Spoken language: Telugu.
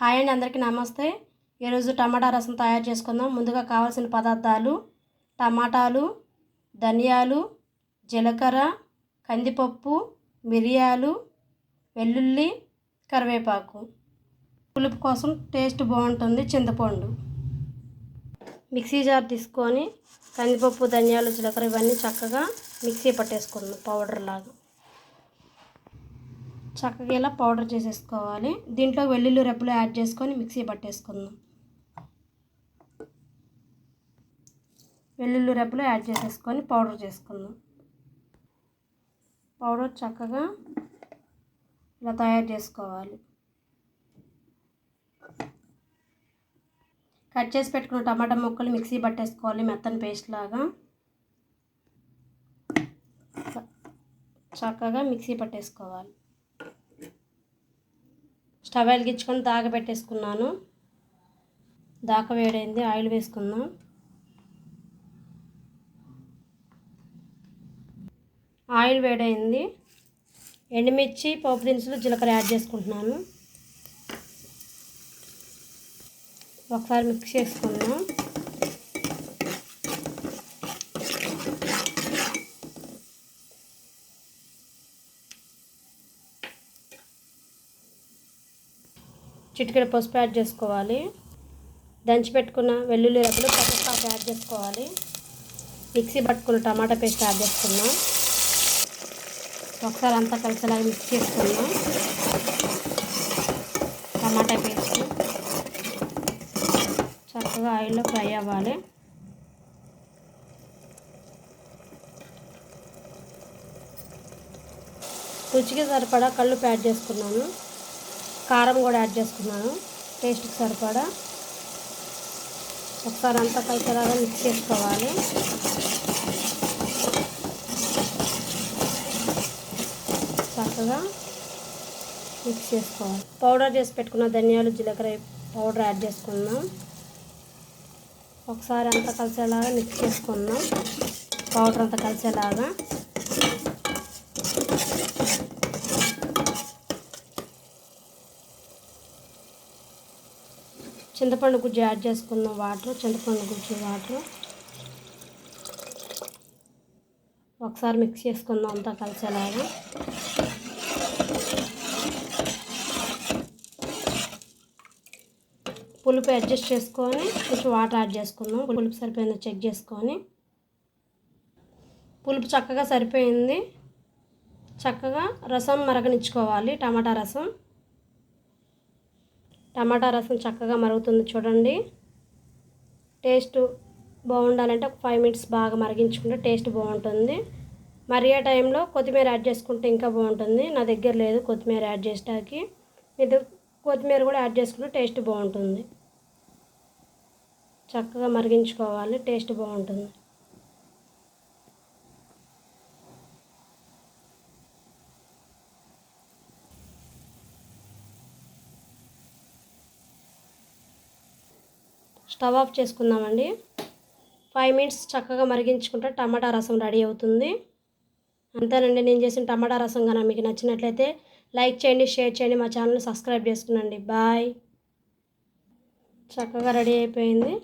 హాయ్ అండి అందరికీ నమస్తే. ఈరోజు టమాటా రసం తయారు చేసుకుందాం. ముందుగా కావాల్సిన పదార్థాలు టమాటాలు ధనియాలు జీలకర్ర కందిపప్పు మిరియాలు వెల్లుల్లి కరివేపాకు. పులుపు కోసం టేస్ట్ బాగుంటుంది చింతపండు. మిక్సీ జార్ తీసుకొని కందిపప్పు ధనియాలు జీలకర్ర ఇవన్నీ చక్కగా మిక్సీ పట్టేసుకుందాం పౌడర్ లాగా. చక్కగా ఇలా పౌడర్ చేసేసుకోవాలి. దీంట్లో వెల్లుల్లి రెబ్బలు యాడ్ చేసుకొని మిక్సీ పట్టేసుకుందాం. వెల్లుల్లి రెబ్బలు యాడ్ చేసేసుకొని పౌడర్ చేసుకుందాం. పౌడర్ చక్కగా ఇలా తయారు చేసుకోవాలి. కట్ చేసి పెట్టుకున్న టమాటా ముక్కలు మిక్సీ పట్టేసుకోవాలి మెత్తని పేస్ట్ లాగా. చక్కగా మిక్సీ పట్టేసుకోవాలి. స్టవ్ వెలిగించుకొని దాక పెట్టేసుకున్నాను దాక వేడైంది ఆయిల్ వేసుకుందాం. ఆయిల్ వేడైంది. ఎండుమిర్చి పోపు దినుసులు జీలకర్ర యాడ్ చేసుకుంటున్నాను. ఒకసారి మిక్స్ చేసుకుందాం. చిటికెడ పసుపు యాడ్ చేసుకోవాలి. దంచి పెట్టుకున్న వెల్లుల్లి రబ్బలు పసుపు యాడ్ చేసుకోవాలి. మిక్సీ పట్టుకున్న టమాటా పేస్ట్ యాడ్ చేసుకున్నాం ఒకసారి అంతా కలిసేలాగా మిక్స్ చేసుకున్నాం టమాటా పేస్ట్ చక్కగా ఆయిల్లో ఫ్రై అవ్వాలి. రుచికి సరిపడా కళ్ళు యాడ్ చేసుకున్నాను. కారం కూడా యాడ్ చేసుకున్నాను. టేస్ట్కి సరిపడా. ఒకసారి అంతా కలిసేలాగా మిక్స్ చేసుకోవాలి. చక్కగా మిక్స్ చేసుకోవాలి. పౌడర్ చేసి పెట్టుకున్న ధనియాలు జీలకర్ర పౌడర్ యాడ్ చేసుకుందాం ఒకసారి అంతా కలిసేలాగా మిక్స్ చేసుకుందాం పౌడర్ అంతా కలిసేలాగా. చింతపండు గుజ్జు యాడ్ చేసుకుందాం వాటర్ చింతపండు గుజ్జు వాటర్. ఒకసారి మిక్స్ చేసుకుందాం అంతా కలిసేలాగా. పులుపు అడ్జస్ట్ చేసుకొని కొంచెం వాటర్ యాడ్ చేసుకుందాం. పులుపు సరిపోయిందో చెక్ చేసుకొని. పులుపు చక్కగా సరిపోయింది. చక్కగా రసం మరగనిచ్చుకోవాలి టమాటా రసం. టమాటా రసం చక్కగా మరుగుతుంది చూడండి. టేస్ట్ బాగుండాలంటే ఒక ఫైవ్ మినిట్స్ బాగా మరిగించుకుంటే టేస్ట్ బాగుంటుంది. మరిగే టైంలో కొత్తిమీర యాడ్ చేసుకుంటే ఇంకా బాగుంటుంది. నా దగ్గర లేదు కొత్తిమీర యాడ్ చేసేటానికి. ఇది కొత్తిమీర కూడా యాడ్ చేసుకుంటే టేస్ట్ బాగుంటుంది. చక్కగా మరిగించుకోవాలి టేస్ట్ బాగుంటుంది. స్టవ్ ఆఫ్ చేసుకుందామండి. ఫైవ్ మినిట్స్ చక్కగా మరిగించుకుంటే టమాటా రసం రెడీ అవుతుంది. అంతేనండి నేను చేసిన టమాటా రసం కనుక మీకు నచ్చినట్లయితే లైక్ చేయండి షేర్ చేయండి మా ఛానల్ని సబ్స్క్రైబ్ చేసుకునండి. బాయ్. చక్కగా రెడీ అయిపోయింది.